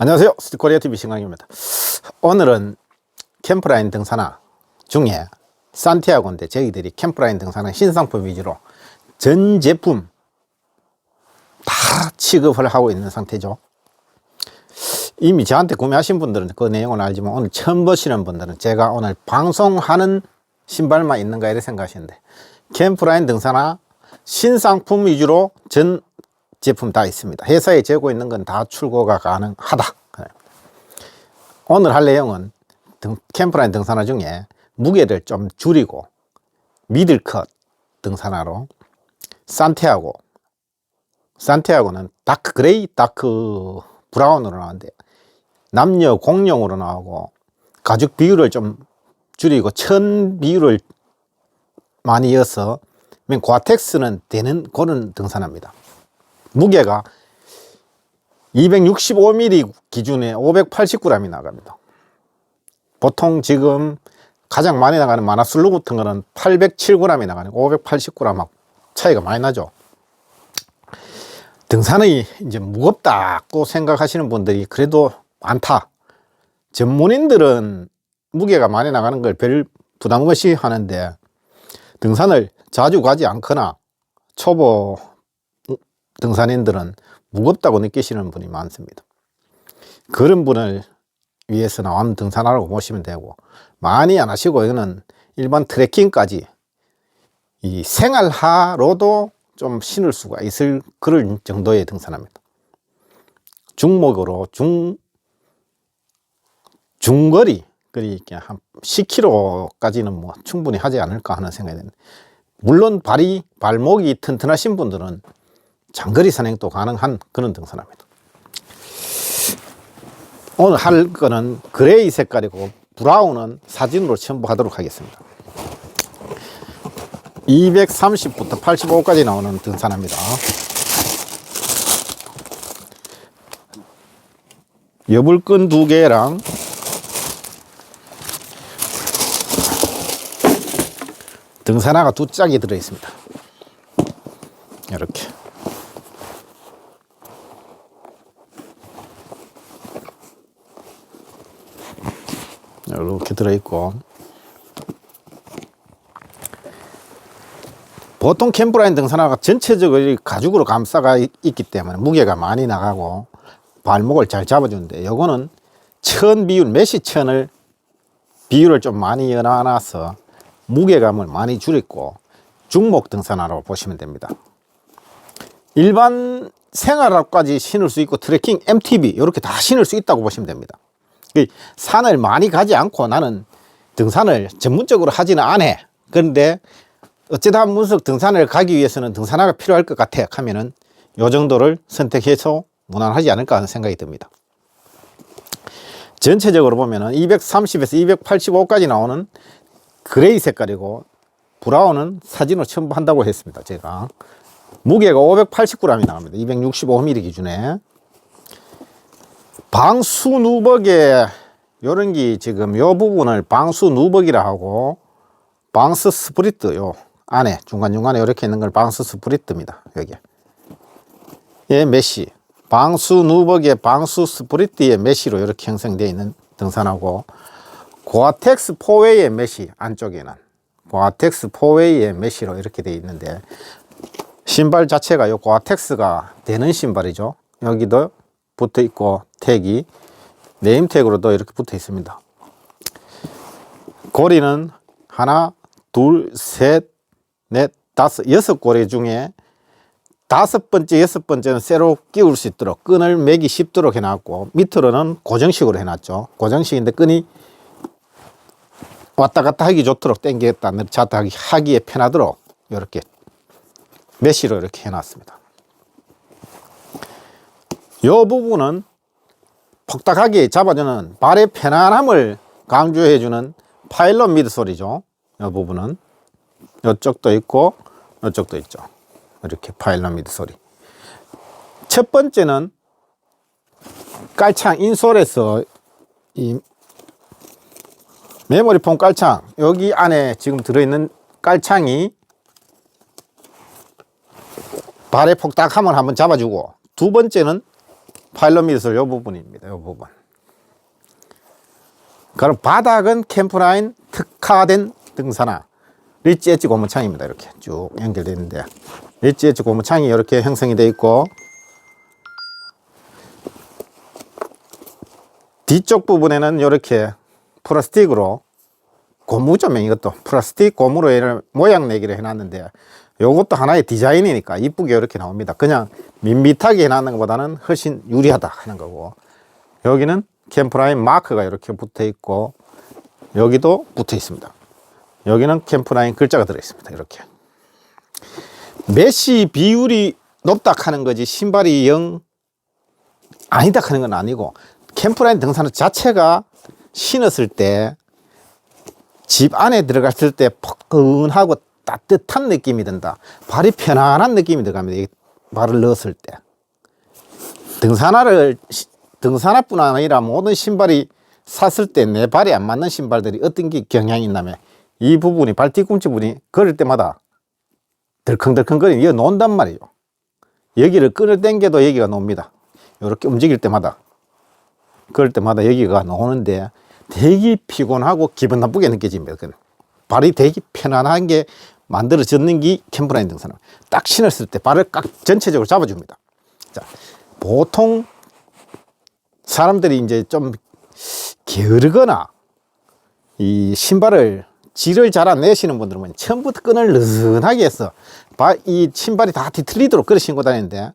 안녕하세요. 스티코리아 TV 신강입니다. 오늘은 캠프라인 등산화 중에 산티아고인데 저희들이 캠프라인 등산화 신상품 위주로 전 제품 다 취급을 하고 있는 상태죠. 이미 저한테 구매하신 분들은 그 내용을 알지만 오늘 처음 보시는 분들은 제가 오늘 방송하는 신발만 있는가 이렇게 생각하시는데 캠프라인 등산화 신상품 위주로 전 제품 다 있습니다. 회사에 재고 있는 건 다 출고가 가능하다. 오늘 할 내용은 등- 캠프라인 등산화 중에 무게를 좀 줄이고 미들컷 등산화로 산티아고 산티아고는 다크 그레이, 다크 브라운으로 나오는데 남녀 공용으로 나오고 가죽 비율을 좀 줄이고 천 비율을 많이 이어서 맨 과텍스는 되는 그런 등산화입니다. 무게가 265mm 기준에 580g이 나갑니다. 보통 지금 가장 많이 나가는 마나슬루 같은 거는 807g이 나가는 580g 차이가 많이 나죠. 등산이 이제 무겁다고 생각하시는 분들이 그래도 많다. 전문인들은 무게가 많이 나가는 걸 별 부담 없이 하는데 등산을 자주 가지 않거나 초보 등산인들은 무겁다고 느끼시는 분이 많습니다. 그런 분을 위해서 나온 등산화라고 보시면 되고 많이 안 하시고 이거는 일반 트레킹까지 이 생활화로도 좀 신을 수가 있을 그런 정도의 등산화입니다. 중목으로 중 중거리 그러니까 한 10km까지는 뭐 충분히 하지 않을까 하는 생각이 드는데 물론 발이 발목이 튼튼하신 분들은 장거리 산행도 가능한 그런 등산화입니다. 오늘 할 거는 그레이 색깔이고 브라운은 사진으로 첨부하도록 하겠습니다. 230부터 85까지 나오는 등산화입니다. 여불끈 두 개랑 등산화가 두 짝이 들어 있습니다. 이렇게. 이렇게 들어있고 보통 캠프라인 등산화가 전체적으로 가죽으로 감싸가 있- 있기 때문에 무게가 많이 나가고 발목을 잘 잡아주는데 요거는 천 비율 메시 천을 비율을 좀 많이 연화놔서 무게감을 많이 줄였고 중목 등산화로 보시면 됩니다. 일반 생활화까지 신을 수 있고 트레킹, MTB 이렇게 다 신을 수 있다고 보시면 됩니다. 이 산을 많이 가지 않고 나는 등산을 전문적으로 하지는 않아. 그런데 어쩌다 한 문석 등산을 가기 위해서는 등산화가 필요할 것 같아 하면은 요 정도를 선택해서 무난하지 않을까 하는 생각이 듭니다. 전체적으로 보면은 230에서 285까지 나오는 그레이 색깔이고 브라운은 사진으로 첨부한다고 했습니다. 제가 무게가 580g이 나갑니다. 265mm 기준에 방수 누벅에 요런 게 지금 요 부분을 방수 누벅이라 하고 방스 스프리트 요 안에 중간중간에 이렇게 있는 걸 방스 스프리트입니다. 여기. 예, 메시. 방수 누벅의 방수 스프리트의 메시로 이렇게 형성되어 있는 등산하고 고아텍스 포웨이의 메시 안쪽에는 고아텍스 포웨이의 메시로 이렇게 되어 있는데 신발 자체가 요 고아텍스가 되는 신발이죠. 여기도 붙어 있고 택이 네임 택으로도 이렇게 붙어 있습니다. 고리는 하나, 둘, 셋, 넷, 다섯, 여섯 고리 중에 다섯 번째, 여섯 번째는 쇠로 끼울 수 있도록 끈을 매기 쉽도록 해놨고 밑으로는 고정식으로 해놨죠. 고정식인데 끈이 왔다 갔다 하기 좋도록 내렸다 하기 하기에 편하도록 이렇게 메시로 이렇게 해놨습니다. 이 부분은 폭닥하게 잡아주는 발의 편안함을 강조해주는 파일럿 미드솔이죠. 이 부분은 이쪽도 있고 이쪽도 있죠. 이렇게 파일럿 미드솔이. 첫 번째는 깔창 인솔에서 이 메모리 폼 깔창 여기 안에 지금 들어있는 깔창이 발의 폭닥함을 한번 잡아주고 두 번째는 파일럿 미술 요 부분입니다. 요 부분. 그럼 바닥은 캠프라인 특화된 등산화 리치 엣지 고무창입니다. 이렇게 쭉 연결되어 있는데 리치 엣지 고무창이 이렇게 형성이 되어 있고 뒤쪽 부분에는 이렇게 플라스틱으로 고무조명 이것도 플라스틱 고무로 얘를 모양 내기를 해놨는데 요것도 하나의 디자인이니까 이쁘게 이렇게 나옵니다. 그냥 밋밋하게 해놨는 것보다는 훨씬 유리하다 하는 거고 여기는 캠프라인 마크가 이렇게 붙어 있고 여기도 붙어 있습니다. 여기는 캠프라인 글자가 들어 있습니다. 이렇게 메시 비율이 높다 하는 거지 신발이 영 아니다 하는 건 아니고 캠프라인 등산화 자체가 신었을 때 집 안에 들어갔을 때 포근하고 따뜻한 느낌이 든다. 발이 편안한 느낌이 들어갑니다. 이 발을 넣었을 때. 등산화를 시- 등산화뿐 아니라 모든 신발이 샀을 때 내 발에 안 맞는 신발들이 어떤 게 경향이 있냐면 이 부분이 발 뒤꿈치 부분이 걸을 때마다 덜컹덜컹거리는 이거 논단 말이에요. 여기를 끈을 당겨도 여기가 놉니다. 이렇게 움직일 때마다 그럴 때마다 여기가 노는데 되게 피곤하고 기분 나쁘게 느껴집니다. 발이 되게 편안한 게 만들어졌는 게 캠프라인 등산화. 딱 신었을 때 발을 깍 전체적으로 잡아줍니다. 자, 보통 사람들이 이제 좀 게으르거나 이 신발을 질을 잘 안 내시는 분들은 처음부터 끈을 느슨하게 해서 발, 이 신발이 다 뒤틀리도록 그래 신고 다니는데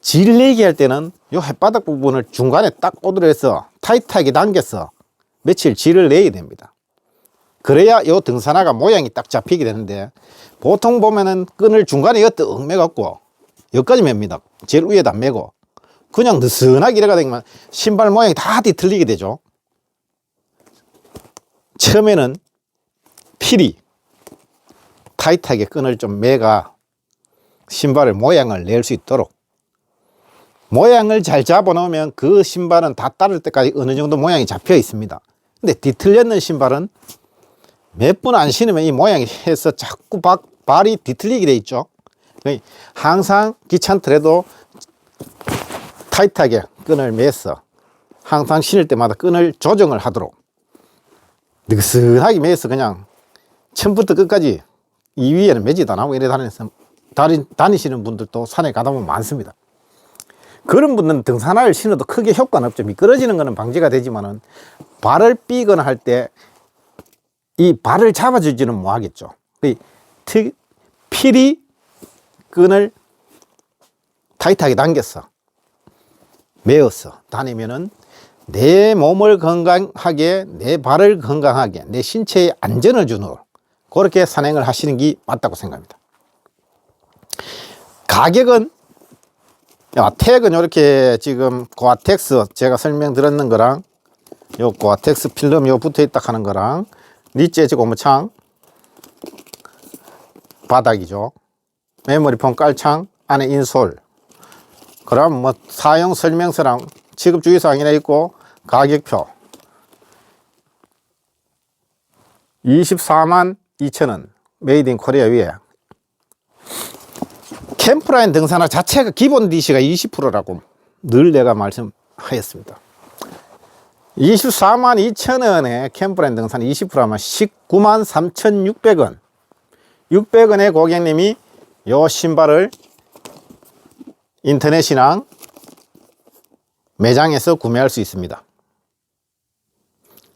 질 내기 할 때는 요 햇바닥 부분을 중간에 딱 꼬들여서 타이트하게 당겨서 며칠 질을 내야 됩니다. 그래야 요 등산화가 모양이 딱 잡히게 되는데 보통 보면은 끈을 중간에 여기 엉 매갖고 여기까지 맵니다. 제일 위에다 안 매고 그냥 느슨하게 이래가 되면 신발 모양이 다 뒤틀리게 되죠. 처음에는 필히 타이트하게 끈을 좀 매가 신발의 모양을 낼 수 있도록 모양을 잘 잡아 놓으면 그 신발은 다 따를 때까지 어느 정도 모양이 잡혀 있습니다. 근데 뒤틀렸는 신발은 몇 분 안 신으면 이 모양이 해서 자꾸 박, 발이 뒤틀리게 돼 있죠. 그러니까 항상 귀찮더라도 타이트하게 끈을 매서 항상 신을 때마다 끈을 조정을 하도록 느슨하게 매서 그냥 처음부터 끝까지 이 위에는 매지도 안 하고 이래 다니면서 다니, 다니시는 분들도 산에 가다 보면 많습니다. 그런 분들은 등산화를 신어도 크게 효과는 없죠. 미끄러지는 거는 방지가 되지만은 발을 삐거나 할 때 이 발을 잡아주지는 못하겠죠. 이 특, 필히 끈을 타이트하게 당겼어. 매어서 다니면은 내 몸을 건강하게, 내 발을 건강하게, 내 신체에 안전을 주는 그렇게 산행을 하시는 게 맞다고 생각합니다. 가격은 야, 택은 이렇게 지금 고아텍스 제가 설명드렸는 거랑 요 고아텍스 필름 요 붙어 있다 하는 거랑 리치에지 고무창 바닥이죠. 메모리 폼 깔창 안에 인솔 그럼 뭐 사용 설명서랑 취급 주의사항이나 있고 가격표 24만 2천원 메이드 인 코리아 위에 캠프라인 등산화 자체가 기본 DC가 20%라고 늘 내가 말씀하였습니다. 24만 2천 원에 캠프라인 등산 20%하면 19만 3,600원. 600원의 고객님이 요 신발을 인터넷이나 매장에서 구매할 수 있습니다.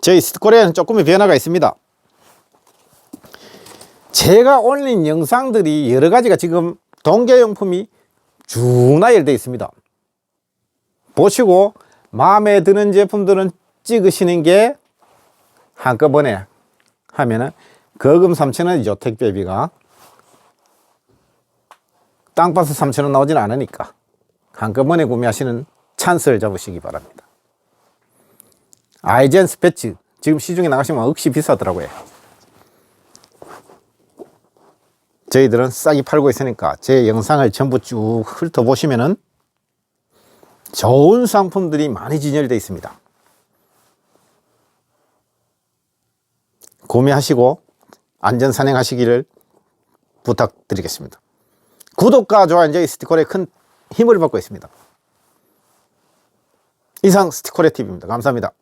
저희 스코리아는 조금의 변화가 있습니다. 제가 올린 영상들이 여러 가지가 지금 동계용품이 쭉 나열되어 있습니다. 보시고 마음에 드는 제품들은 찍으시는 게 한꺼번에 하면은 거금 3,000원이죠. 택배비가. 땅파스 3,000원 나오진 않으니까 한꺼번에 구매하시는 찬스를 잡으시기 바랍니다. 아이젠 스패치 지금 시중에 나가시면 억시 비싸더라고요. 저희들은 싸게 팔고 있으니까 제 영상을 전부 쭉 훑어보시면은 좋은 상품들이 많이 진열되어 있습니다. 구매하시고 안전 산행 하시기를 부탁드리겠습니다. 구독과 좋아요, 스티커에 큰 힘을 받고 있습니다. 이상 스티커레 TV입니다. 감사합니다.